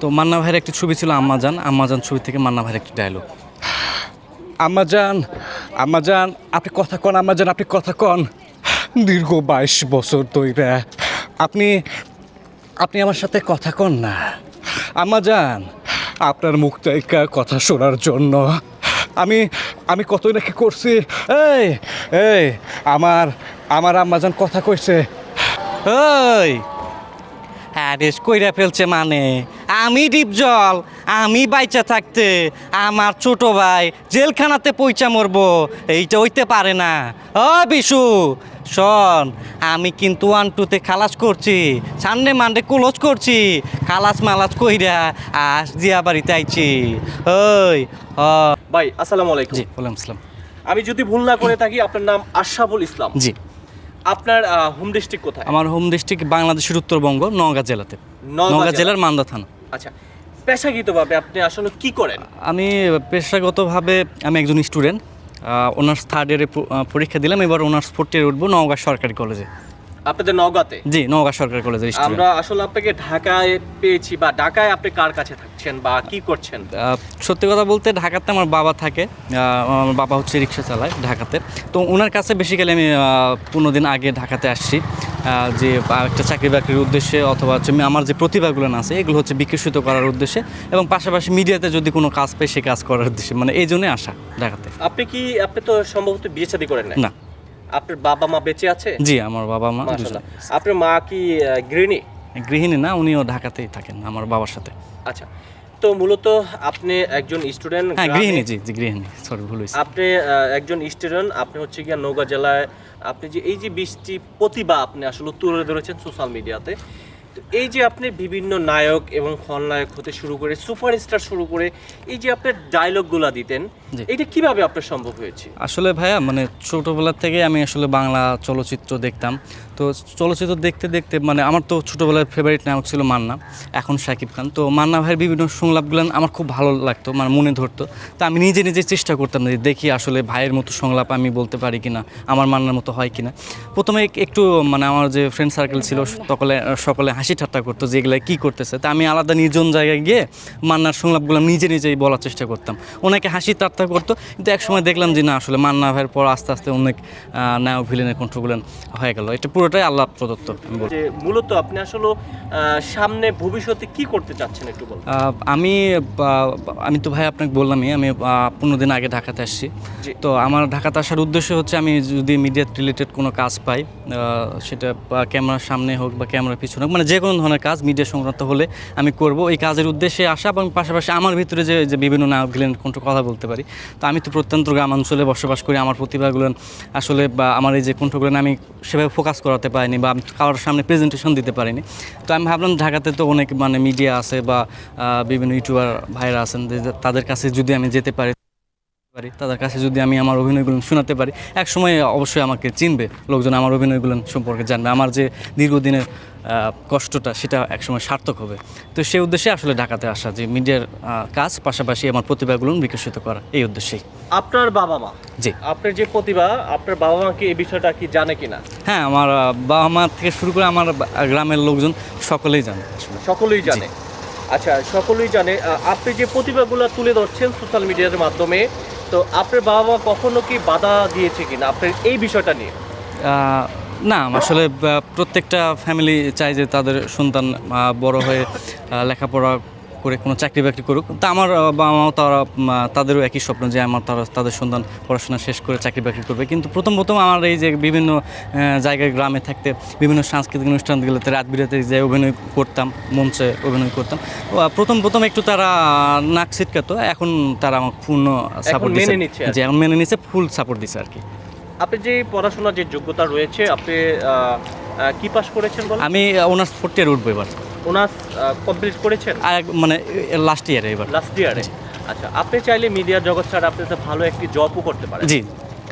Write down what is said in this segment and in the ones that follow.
তো মান্না ভাইয়ের একটি ছবি ছিল আম্মাজান আম্মাজান ছবি থেকে মান্না ভাইয়ের একটি ডায়লগ আম্মাজান আম্মাজান আপনি কথা কন আম্মাজান আপনি কথা কন। দীর্ঘ বাইশ বছর ধরে আপনি আপনি আমার সাথে কথা কন না। আম্মাজান আপনার মুখ কথা শোনার জন্য আমি আমি কতই নাকি করছি। এই এই, আমার আমার আম্মাজান কথা কইছে। ওই হ্যারেস কইরা ফেলছে মানে? আমি ডিপজল আমি বাইচা থাকতে আমার ছোট ভাই জেলখানাতে পইচা মরবো এইটা হইতে পারে না। ও বিশু শোন আমি কিন্তু ওয়ান টুতে খালাস করছি সানডে মানডে ক্লোজ করছি খালাস মালাস কইরা আস জিয়া বাড়িতে আইছি। ওই হ। ভাই আসসালামু আলাইকুম। জি বললাম ইসলাম আমি যদি ভুল না করে থাকি আপনার নাম আশাবুল ইসলাম। জি। আপনার হোম ডিস্ট্রিক্ট কোথায়? আমার হোম ডিস্ট্রিক্ট বাংলাদেশের উত্তরবঙ্গ নওগাঁ জেলাতে। নওগাঁ জেলার মান্দা থানা। আচ্ছা পেশাগতভাবে আপনি আসলে কি করেন? আমি পেশাগতভাবে আমি একজন স্টুডেন্ট অনার্স থার্ড ইয়ারে পরীক্ষা দিলাম এবার অনার্স ফোর্থ ইয়ারে উঠবো নওগাঁ সরকারি কলেজে আপনাদের নওগাঁতে? জি নওগাঁ সরকারি কলেজের আমরা আসলে আপনাকে ঢাকায় পেয়েছি বা ঢাকায় আপনি কার কাছে থাকছেন বা কি করছেন? সত্যি কথা বলতে ঢাকাতে আমার বাবা থাকে। আমার বাবা হচ্ছে রিক্সা চালায় ঢাকাতে। তো ওনার কাছে বেসিক্যালি আমি পনেরো দিন আগে ঢাকাতে আসছি। যে একটা চাকরি বাকরির উদ্দেশ্যে অথবা হচ্ছে আমার যে প্রতিভাগুলো আছে এগুলো হচ্ছে বিকশিত করার উদ্দেশ্যে এবং পাশাপাশি মিডিয়াতে যদি কোনো কাজ পাই সে কাজ করার উদ্দেশ্যে। মানে এই জন্যই আসা ঢাকাতে। আপনি কি আপনি তো সম্ভবত বিয়ে শাদী করেন না। আপনার বাবা মা বেঁচে আছে? জি আমার বাবা মা মাশাআল্লাহ। আপনার মা কি গৃহিণী? গৃহিণী না উনিও ঢাকাতেই থাকেন আমার বাবার সাথে। আচ্ছা তো মূলত আপনি একজন স্টুডেন্ট হ্যাঁ গৃহিণী জি জি গৃহিণী সরি ভুল হয়েছে আপনি একজন স্টুডেন্ট আপনি হচ্ছে গিয়া নৌকা জেলায় আপনি যে এই যে বৃষ্টি প্রতিভা আপনি আসলে তুলে ধরেছেন সোশ্যাল মিডিয়াতে এই যে আপনি বিভিন্ন নায়ক এবং খলনায়ক হতে শুরু করে সুপারস্টার শুরু করে এই যে আপনি ডায়লগগুলো দিতেন। এটা কীভাবে আপনার সম্ভব হয়েছে? আসলে ভাইয়া মানে ছোটোবেলার থেকে আমি আসলে বাংলা চলচ্চিত্র দেখতাম। তো চলচ্চিত্র দেখতে দেখতে মানে আমার তো ছোটোবেলার ফেভারিট নায়ক ছিল মান্না এখন শাকিব খান। তো মান্না ভাইয়ের বিভিন্ন সংলাপগুলো আমার খুব ভালো লাগতো মানে মনে ধরতো। তা আমি নিজে নিজে চেষ্টা করতাম যে দেখি আসলে ভাইয়ের মতো সংলাপ আমি বলতে পারি কিনা আমার মান্নার মতো হয় কিনা। প্রথমে একটু মানে আমার যে ফ্রেন্ড সার্কেল ছিল সকলে সকলে হাসি ঠাট্টা করতো যে এগুলো কী করতেছে। তা আমি আলাদা নির্জন জায়গায় গিয়ে মান্নার সংলাপগুলো নিজে নিজেই বলার চেষ্টা করতাম। ওনাকে হাসি ঠাট্টা করতো কিন্তু একসময় দেখলাম যে না আসলে মান্না ভাইয়ের পর আস্তে আস্তে অনেক নায়ক ভিলেনের কণ্ঠগুলো হয়ে গেল। এটা পুরোটাই আল্লাহ প্রদত্ত মূলত আপনি আসলে সামনে ভবিষ্যতে কি করতে চাচ্ছেন একটু বলুন। আমি আমি তো ভাই আপনাকে বললামই আমি পনেরো দিন আগে ঢাকাতে আসছি। তো আমার ঢাকাতে আসার উদ্দেশ্য হচ্ছে আমি যদি মিডিয়া রিলেটেড কোনো কাজ পাই আহ, সেটা ক্যামেরার সামনে হোক বা ক্যামেরার পিছনে হোক মানে যে কোনো ধরনের কাজ মিডিয়া সংক্রান্ত হলে আমি করব। এই কাজের উদ্দেশ্যে আসা এবং পাশাপাশি আমার ভিতরে যে যে বিভিন্ন নায়ক ভিলেন কোনটা কথা বলতে পারি। তো আমি তো প্রত্যন্ত গ্রামাঞ্চলে বসবাস করি। আমার প্রতিভাগুলো আসলে বা আমার এই যে কণ্ঠগুলো আমি সেভাবে ফোকাস করাতে পারিনি বা আমি কারোর সামনে প্রেজেন্টেশন দিতে পারিনি। তো আমি ভাবলাম ঢাকাতে তো অনেক মানে মিডিয়া আছে বা বিভিন্ন ইউটিউবার ভাইরা আছেন তাদের কাছে যদি আমি যেতে পারি পারি তাদের কাছে যদি আমি আমার অভিনয়গুলো শোনাতে পারি এক সময় অবশ্যই আমাকে চিনবে লোকজন আমার অভিনয়গুলো সম্পর্কে জানবে। আমার যে দীর্ঘদিনের কষ্টটা সেটা একসময় সার্থক হবে। তো সেই উদ্দেশ্যে আসলে ঢাকাতে আসা যে মিডিয়ার কাজ পাশাপাশি আমার প্রতিভাগুলো বিকশিত করা এই উদ্দেশ্যেই। আপনার বাবা মা জি। আপনার যে প্রতিভা আপনার বাবা মা কি এই বিষয়টা কি জানে কিনা? হ্যাঁ আমার বাবা মা থেকে শুরু করে আমার গ্রামের লোকজন সকলেই জানে। সকলেই জানে? আচ্ছা সকলেই জানে আপনি যে প্রতিভাগুলো তুলে ধরছেন সোশ্যাল মিডিয়ার মাধ্যমে তো আপনার বাবা মা কখনো কি বাধা দিয়েছে কিনা আপনার এই বিষয়টা নিয়ে? না, আসলে প্রত্যেকটা ফ্যামিলি চায় যে তাদের সন্তান বড় হয়ে লেখাপড়া করে কোনো চাকরি বাকরি করুক। তা আমার বাবা মাও তারা তাদেরও একই স্বপ্ন যে আমার তারা তাদের সন্তান পড়াশোনা শেষ করে চাকরি বাকরি করবে। কিন্তু প্রথম প্রথম আমার এই যে বিভিন্ন জায়গায় গ্রামে থাকতে বিভিন্ন সাংস্কৃতিক অনুষ্ঠানগুলোতে রাত বিরাতে যে অভিনয় করতাম মঞ্চে অভিনয় করতাম প্রথম প্রথম একটু তারা নাক ছিটকাতো এখন তারা আমার পূর্ণ সাপোর্ট মেনে দিচ্ছে নিচ্ছে যে এখন মেনে নিচ্ছে ফুল সাপোর্ট দিচ্ছে আর কি। আপনি যে পড়াশোনার যে যোগ্যতা রয়েছে আপনি কি পাস করেছেন বল আমি অনার্স ফোর্থ ইয়ার উঠবো এবার। অনার্স কমপ্লিট করেছেন? আর মানে লাস্ট ইয়ারে এবার। লাস্ট ইয়ারে আচ্ছা আপনি চাইলে মিডিয়া জগৎ ছাড়া আপনি তো ভালো একটি জবও করতে পারেন। জি।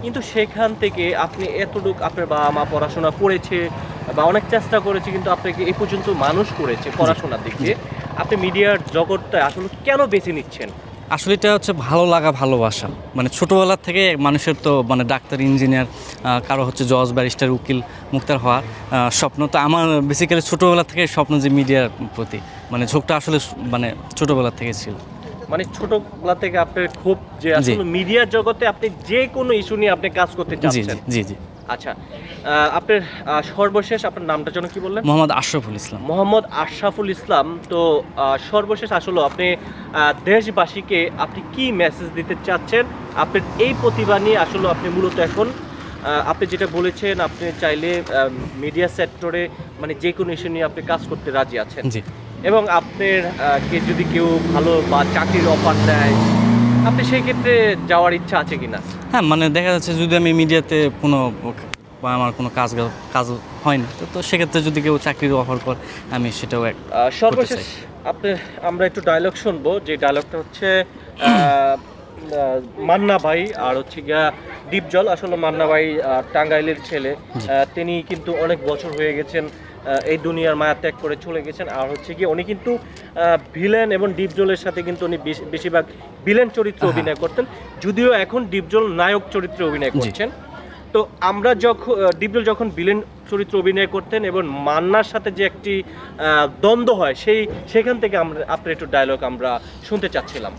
কিন্তু সেখান থেকে আপনি এতটুকু আপনার বাবা মা পড়াশোনা করেছে বা অনেক চেষ্টা করেছে কিন্তু আপনাকে এ পর্যন্ত মানুষ করেছে পড়াশোনার দিক দিয়ে। আপনি মিডিয়ার জগৎটা আসলে কেন বেছে নিচ্ছেন? আসলে এটা হচ্ছে ভালো লাগা ভালোবাসা। মানে ছোটোবেলা থেকে মানুষের তো মানে ডাক্তার ইঞ্জিনিয়ার কারও হচ্ছে জজ ব্যারিস্টার উকিল মুক্তার হওয়ার স্বপ্ন। তো আমার বেসিক্যালি ছোটোবেলা থেকে স্বপ্ন যে মিডিয়ার প্রতি। মানে ঝোঁকটা আসলে মানে ছোটোবেলা থেকে ছিল। মানে ছোটবেলা থেকে আপনার খুব যে আসলে মিডিয়ার জগতে আপনি যে কোনো ইস্যু নিয়ে আপনি কাজ করতে চাচ্ছেন জি জি জি। আচ্ছা আপনার সর্বশেষ আপনার নামটা যেন কি বললেন? মোহাম্মদ আশরাফুল ইসলাম। মোহাম্মদ আশরাফুল ইসলাম তো সর্বশেষ আসলে আপনি দেশবাসীকে আপনি কি মেসেজ দিতে চাচ্ছেন? আপনার এই প্রতিভা নিয়ে আসলে আপনি মূলত এখন আপনি যেটা বলেছেন আপনি চাইলে মিডিয়া সেক্টরে মানে যে কোনো ইস্যু নিয়ে আপনি কাজ করতে রাজি আছেন। জি। এবং আপনার কে যদি কেউ ভালো বা চাকরির অফার দেয় আপনি সেই ক্ষেত্রে যাওয়ার ইচ্ছা আছে কিনা? হ্যাঁ মানে দেখা যাচ্ছে যদি আমি মিডিয়াতে কোনো বা আমার কোনো কাজ কাজ হয় না তো তো সেক্ষেত্রে যদি কেউ চাকরির অফার করে আমি সেটাও এক সর্বশেষ আপনার আমরা একটু ডায়লগ শুনব যে ডায়লগটা হচ্ছে মান্না ভাই আর হচ্ছে গিয়া ডিপজল আসলে মান্না ভাই টাঙ্গাইলের ছেলে। তিনি কিন্তু অনেক বছর হয়ে গেছেন এই দুনিয়ার মায়া ত্যাগ করে চলে গেছেন। আর হচ্ছে কি উনি কিন্তু ভিলেন এবং ডিপজলের সাথে কিন্তু উনি বেশি- বেশিরভাগ ভিলেন চরিত্রে অভিনয় করতেন। যদিও এখন ডিপজল নায়ক চরিত্রে অভিনয়। করছেন। তো আমরা যখন ডিপজল যখন ভিলেন চরিত্র অভিনয় করতেন এবং মান্নার সাথে যে একটি দ্বন্দ্ব হয় সেই সেখান থেকে আমরা আপনার একটু ডায়লগ আমরা শুনতে চাচ্ছিলাম।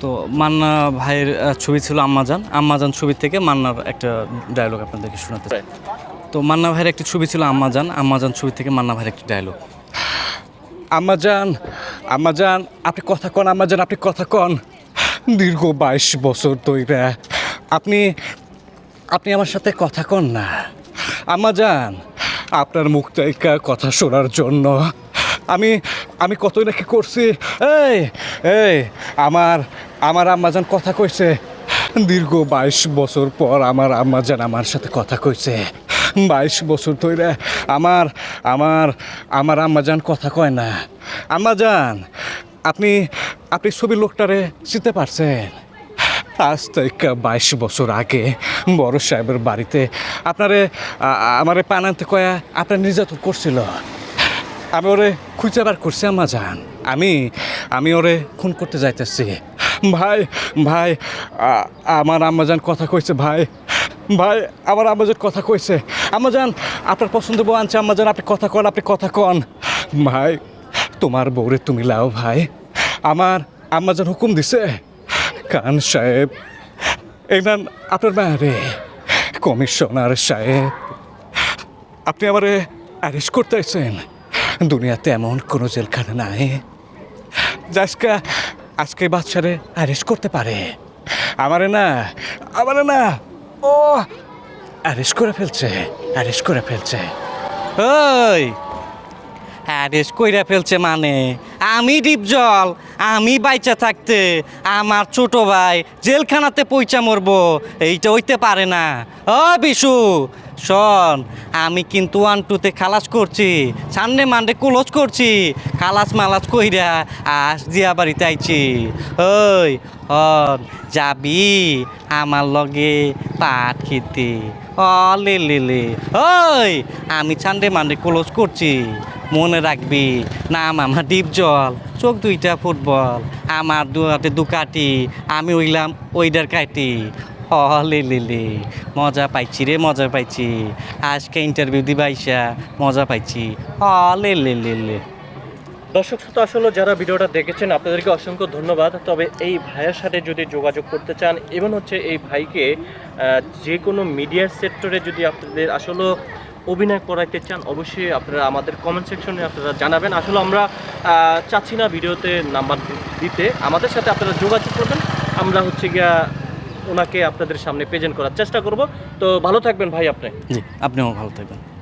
তো মান্না ভাইয়ের ছবি ছিল আম্মাজান। আম্মাজান ছবি থেকে মান্নার একটা ডায়লগ আপনাদেরকে শোনাতে চাই। তো মান্না ভাইয়ের একটি ছবি ছিল আম্মাজান। আম্মাজান ছবি থেকে মান্না ভাইয়ের একটি ডায়লগ আম্মাজান আম্মাজান, আপনি কথা কন আম্মাজান, আপনি কথা কন। দীর্ঘ বাইশ বছর তৈরা আপনি আপনি আমার সাথে কথা কন না। আম্মাজান, আপনার মুখ থেকে কথা শোনার জন্য আমি আমি কতই নাকি করছি। এই এই, আমার আমার আম্মাজান কথা কইছে। দীর্ঘ বাইশ বছর পর আমার আম্মাজান আমার সাথে কথা কইছে। বাইশ বছর ধরে আমার আমার আমার আম্মাজান কথা কয় না। আম্মাজান, আপনি আপনি ছবি লোকটারে চিনতে পারছেন? আজ থেকে বাইশ বছর আগে বড় সাহেবের বাড়িতে আপনারে আমারে পানাতে কয়া আপনার নির্যাতন করছিল। আমি ওরে খুঁজে বার করছি আম্মা যান আমি আমি ওরে খুন করতে যাইতেছি। ভাই ভাই আমার আম্মাজান কথা কইছে, ভাই। ভাই আমার আম্মাজান কথা কইছে। আম্মাজান আপনার পছন্দ বউ আনছে আম্মাজান আপনি কথা কন, আপনি কথা কন। ভাই, তোমার বউরে তুমি লাও ভাই। আমার আম্মাজান হুকুম দিছে। কান সাহেব এনান আপনার মায়ারে কমিশনার সাহেব, আপনি আমারে অ্যারেস্ট করতে আইছেন দুনিয়াতে এমন কোনো জেলখানা নাই। আজকে আজকে বাচ্চারে অ্যারেস্ট করতে পারে। আমারে না আমারে না। ও, অ্যারেস্ট করে ফেলছে, অ্যারেস্ট করে ফেলছে। ওই, অ্যারেস্ট কইরা ফেলছে মানে? আমি ডিপজল, আমি বাইচা থাকতে, আমার ছোট ভাই জেলখানাতে পয়সা মরবো, এইটা হইতে পারে না। ও, বিশু শোন, আমি কিন্তু ওয়ান টুতে খালাস করছি সানডে মানডে ক্লোজ করছি, খালাস মালাস কইরা আস দিয়া বাড়িতে আইছি। ওই হন যাবি আমার লগে পাট খেতে। ও লে লে লে। ওই, আমি সানডে মানডে ক্লোজ করছি। মনে রাখবি, নাম আমার ডিপ জল, চোখ দুইটা ফুটবল। আমার দু হাতে দুকাটি আমি ওইলাম ওইডার কাটি লে লে মজা পাইছি রে, মজা পাইছি। আজকে ইন্টারভিউ দিবাইসা মজা পাইছি। লে লে লে দর্শক শ্রোতা, আসলে যারা ভিডিওটা দেখেছেন, আপনাদেরকে অসংখ্য ধন্যবাদ। তবে এই ভাইয়ের সাথে যদি যোগাযোগ করতে চান এবং হচ্ছে এই ভাইকে যে কোনো মিডিয়ার সেক্টরে যদি আপনাদের আসলে অভিনয় করাইতে চান, অবশ্যই আপনারা আমাদের কমেন্ট সেকশনে আপনারা জানাবেন। আসলে আমরা চাচ্ছি না ভিডিওতে নাম্বার দিতে। আমাদের সাথে আপনারা যোগাযোগ করবেন। আমরা হচ্ছে গিয়া ওনাকে আপনাদের সামনে প্রেজেন্ট করার চেষ্টা করব। তো ভালো থাকবেন ভাই আপনি। আপনিও ভালো থাকবেন।